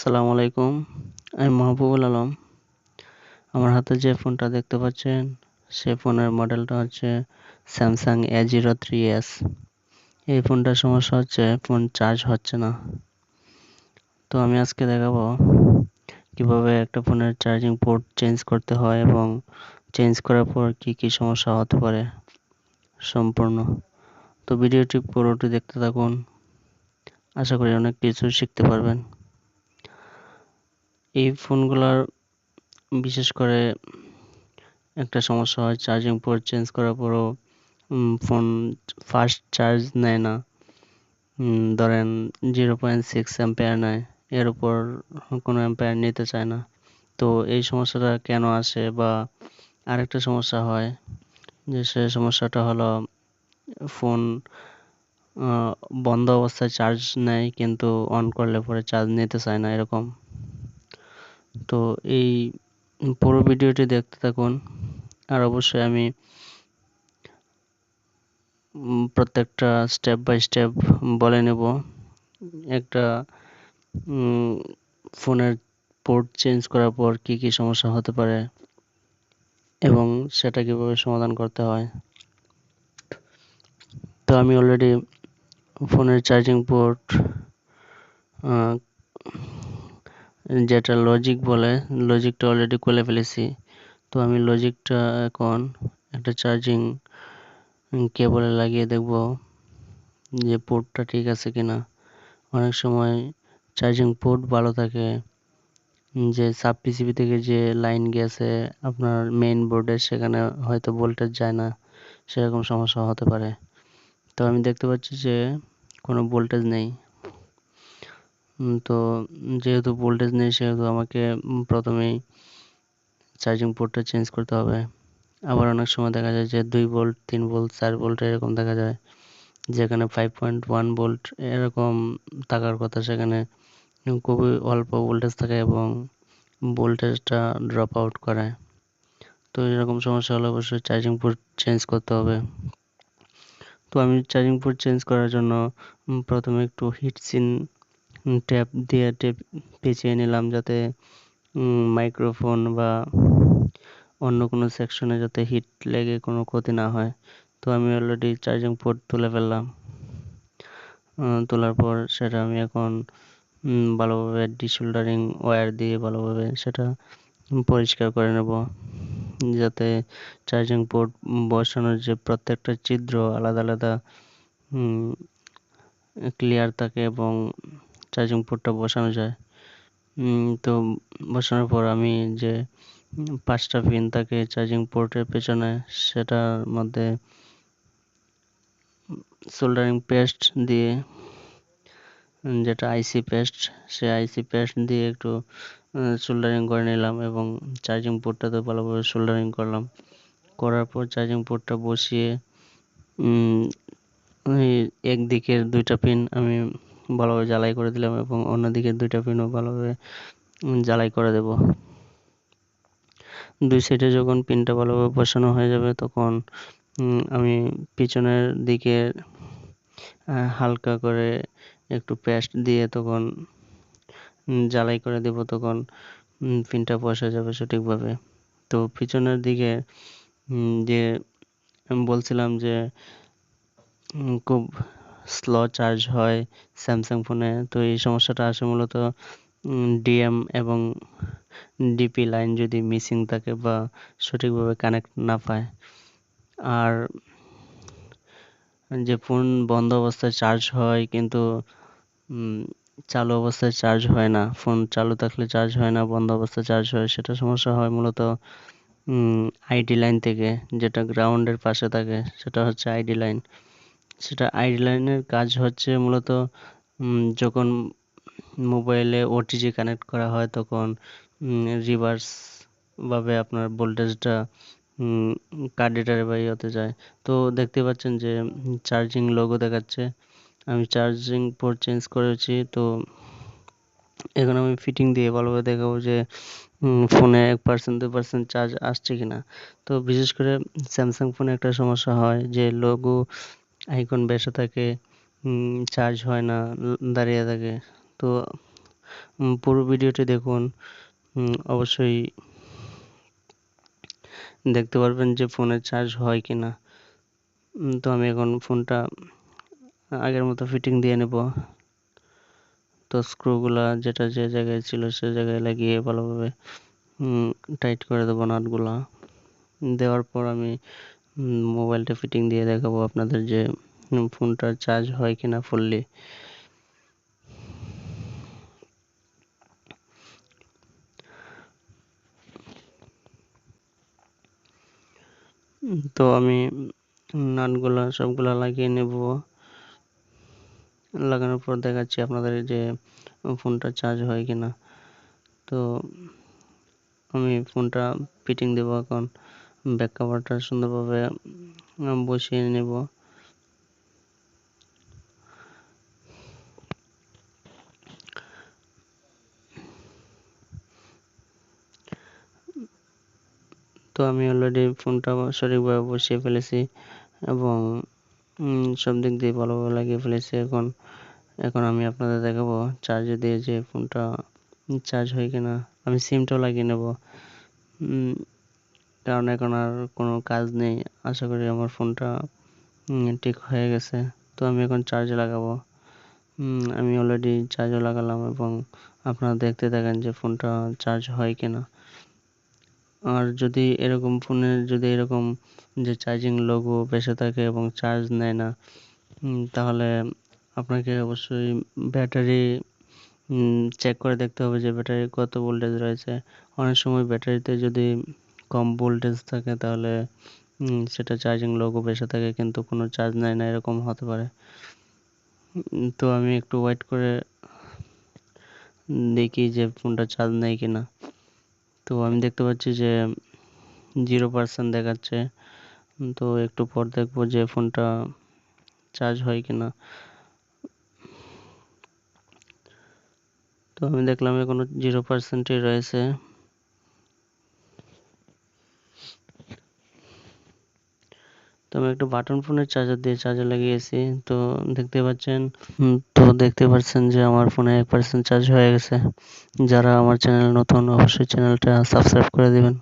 আসসালামু আলাইকুম। আমি মাহবুবুল আলম। আমার হাতে যে ফোনটা দেখতে পাচ্ছেন, সে ফোনের মডেলটা হচ্ছে Samsung A zero three S এই ফোনটার সমস্যা হচ্ছে ফোন চার্জ হচ্ছে না। তো আমি আজকে দেখাবো কীভাবে একটা ফোনের চার্জিং পোর্ট চেঞ্জ করতে হয় এবং চেঞ্জ করার পর কি কি সমস্যা হতে পারে সম্পূর্ণ। তো ভিডিওটি পুরোটি দেখতে থাকুন। আশা করি অনেক কিছু শিখতে পারবেন। এই ফোনগুলোর বিশেষ করে একটা সমস্যা হয় চার্জিং পোর্ট চেঞ্জ করার পরও ফোন ফাস্ট চার্জ নেয় না। ধরেন জিরো পয়েন্ট সিক্স অ্যাম্পেয়ার নেয়, এর উপর কোনো অ্যাম্পেয়ার নিতে চায় না। তো এই সমস্যাটা কেন আসে বা আরেকটা সমস্যা হয়, যে সে সমস্যাটা হলো ফোন বন্ধ অবস্থায় চার্জ নেয় কিন্তু অন করলে পরে চার্জ নিতে চায় না, এরকম। তো এই পুরো ভিডিওটি দেখতে থাকুন। আর অবশ্যই আমি প্রত্যেকটা স্টেপ বাই স্টেপ বলে নেব। একটা ফোনের পোর্ট চেঞ্জ করার পর কি কি সমস্যা হতে পারে এবং সেটা কীভাবে সমাধান করতে হয়। তো আমি অলরেডি ফোনের চার্জিং পোর্ট যেটা লজিক বলে লজিকটা অলরেডি খুলে ফেলেছি। তো আমি লজিকটা এখন একটা চার্জিং কেবলে লাগিয়ে দেখব যে পোর্টটা ঠিক আছে কিনা। অনেক সময় চার্জিং পোর্ট ভালো থাকে, যে সাব পিসিবি থেকে যে লাইন গেছে আপনার মেইন বোর্ডে সেখানে হয়তো ভোল্টেজ যায় না, সেরকম সমস্যা হতে পারে। তো আমি দেখতে পাচ্ছি যে কোনো ভোল্টেজ নেই। তো যেহেতু ভোল্টেজ নেই, সেহেতু আমাকে প্রথমেই চার্জিং পোর্টটা চেঞ্জ করতে হবে। আবার অনেক সময় দেখা যায় যে দুই ভোল্ট তিন ভোল্ট চার ভোল্ট এরকম দেখা যায়, যেখানে ফাইভ পয়েন্ট ওয়ান ভোল্ট এরকম থাকার কথা, সেখানে খুবই অল্প ভোল্টেজ থাকে এবং ভোল্টেজটা ড্রপ আউট করে। তো এরকম সমস্যা হলে অবশ্যই চার্জিং পোর্ট চেঞ্জ করতে হবে। তো আমি চার্জিং পোর্ট চেঞ্জ করার জন্য প্রথমে একটু হিট সিন ট্যাপ দিয়ে টেপ পেঁচিয়ে নিলাম যাতে মাইক্রোফোন বা অন্য কোনো সেকশনে যাতে হিট লেগে কোনো ক্ষতি না হয়। তো আমি অলরেডি চার্জিং পোর্ট তুলে ফেললাম। তোলার পর সেটা আমি এখন ভালোভাবে ডিসোল্ডারিং ওয়্যার দিয়ে ভালোভাবে সেটা পরিষ্কার করে নেব। যাতে চার্জিং পোর্ট বসানোর যে প্রত্যেকটা ছিদ্র আলাদা আলাদা ক্লিয়ার থাকে এবং চার্জিং পোর্টটা বসানো যায়। তো বসানোর পর আমি যে পাঁচটা পিন থাকে চার্জিং পোর্টের পেছনে, সেটার মধ্যে সোল্ডারিং পেস্ট দিয়ে, যেটা আইসি পেস্ট সে আইসি পেস্ট দিয়ে একটু সোল্ডারিং করে নিলাম এবং চার্জিং পোর্টটা তো ভালোভাবে সোল্ডারিং করলাম। করার পর চার্জিং পোর্টটা বসিয়ে একদিকের দুইটা পিন আমি ভালোভাবে জ্বালাই করে দিলাম এবং অন্যদিকে দুইটা পিনও ভালোভাবে জ্বালাই করে দেব। দুই সাইডে যখন পিনটা ভালোভাবে বসানো হয়ে যাবে, তখন আমি পিছনের দিকে হালকা করে একটু পেস্ট দিয়ে তখন জ্বালাই করে দেব তখন পিনটা বসা যাবে সঠিকভাবে। তো পিছনের দিকে যে আমি বলছিলাম যে খুব স্লো চার্জ হয় স্যামসাং ফোনে তো এই সমস্যাটা আসে মূলত ডিএম এবং ডিপি লাইন যদি মিসিং থাকে বা সঠিকভাবে কানেক্ট না পায়। আর যে ফোন বন্ধ অবস্থায় চার্জ হয় কিন্তু চালু অবস্থায় চার্জ হয় না। ফোন চালু থাকলে চার্জ হয় না, বন্ধ অবস্থায় চার্জ হয়, সেটা সমস্যা হয় মূলত আইডি লাইন থেকে, যেটা গ্রাউন্ডের পাশে থাকে, সেটা হচ্ছে আইডি লাইন সেটা আইডি লাইনের কাজ হচ্ছে মূলত যখন মোবাইলে ওটিজি কানেক্ট করা হয় তখন রিভার্সভাবে আপনার ভোল্টেজটা কার্ডেটারে বা ইয়েতে যায়। তো দেখতে পাচ্ছেন যে চার্জিং লোগো দেখাচ্ছে। আমি চার্জিং পোর্ট চেঞ্জ করেছি, তো এখন আমি ফিটিং দিয়ে ভালোভাবে দেখাবো যে ফোনে এক পার্সেন্ট দু পার্সেন্ট চার্জ আসছে কি না তো বিশেষ করে স্যামসাং ফোনে একটা সমস্যা হয় যে লোগো আইকন বেসে থাকে চার্জ হয় না, দাঁড়িয়ে থাকে। তো পুরো ভিডিওটি দেখুন অবশ্যই দেখতে পারবেন যে ফোনের চার্জ হয় কি না তো আমি এখন ফোনটা আগের মতো ফিটিং দিয়ে নেব। তো স্ক্রুগুলা যেটা যে জায়গায় ছিল সে জায়গায় লাগিয়ে ভালোভাবে টাইট করে দেবো নাটগুলা দেওয়ার পর আমি মোবাইলটা ফিটিং দিয়ে দেখাবো আপনাদের যে ফোনটার চার্জ হয় কিনা ফুললি তো আমি নাটগুলা সবগুলা লাগিয়ে নেব। লাগানোর পর দেখাচ্ছি আপনাদের যে ফোনটা চার্জ হয় কিনা। তো আমি ফোনটা ফিটিং দেবো এখন। ব্যাক কাভারটা সুন্দরভাবে বসিয়ে নেব। তো আমি অলরেডি ফোনটা সঠিকভাবে বসিয়ে ফেলেছি এবং সব দিক দিয়ে ভালোভাবে লাগিয়ে ফেলেছি। এখন এখন আমি আপনাদের দেখাবো চার্জে দিয়ে যে ফোনটা চার্জ হয় কিনা। আমি সিমটাও লাগিয়ে নেব। কারণ এখন আর কোনো কাজ নেই। আশা করি আমার ফোনটা ঠিক হয়ে গেছে। তো আমি এখন চার্জে লাগাবো। আমি অলরেডি চার্জও লাগালাম এবং আপনারা দেখতে থাকেন যে ফোনটা চার্জ হয় কিনা। আর যদি এরকম ফোনের যদি এরকম যে চার্জিং লোগো বেসে থাকে এবং চার্জ নেয় না তাহলে আপনাকে অবশ্যই ব্যাটারি চেক করে দেখতে হবে যে ব্যাটারি কত ভোল্টেজ রয়েছে। অনেক সময় ব্যাটারিতে যদি কম ভোল্টেজ থাকে, তাহলে সেটা চার্জিং লোকও বেশি থাকে, কিন্তু কোনো চার্জ নেয় না, এরকম হতে পারে। তো আমি একটু ওয়েট করে দেখি যে ফোনটা চার্জ নেয় কি না। তো আমি দেখতে পাচ্ছি যে জিরো পার্সেন্ট দেখাচ্ছে। তো একটু পর দেখব যে ফোনটা চার্জ হয় কি না। তো আমি দেখলাম এখনও জিরো পার্সেন্টই রয়েছে। তো আমি একটা বাটন ফোনের চার্জার দিয়ে চার্জার লাগিয়েছি। তো দেখতে পাচ্ছেন তো দেখতে পাচ্ছেন যে আমার ফোনে এক পার্সেন্ট চার্জ হয়ে গেছে। যারা আমার চ্যানেল নতুন, অবশ্যই চ্যানেলটা সাবস্ক্রাইব করে দিবেন।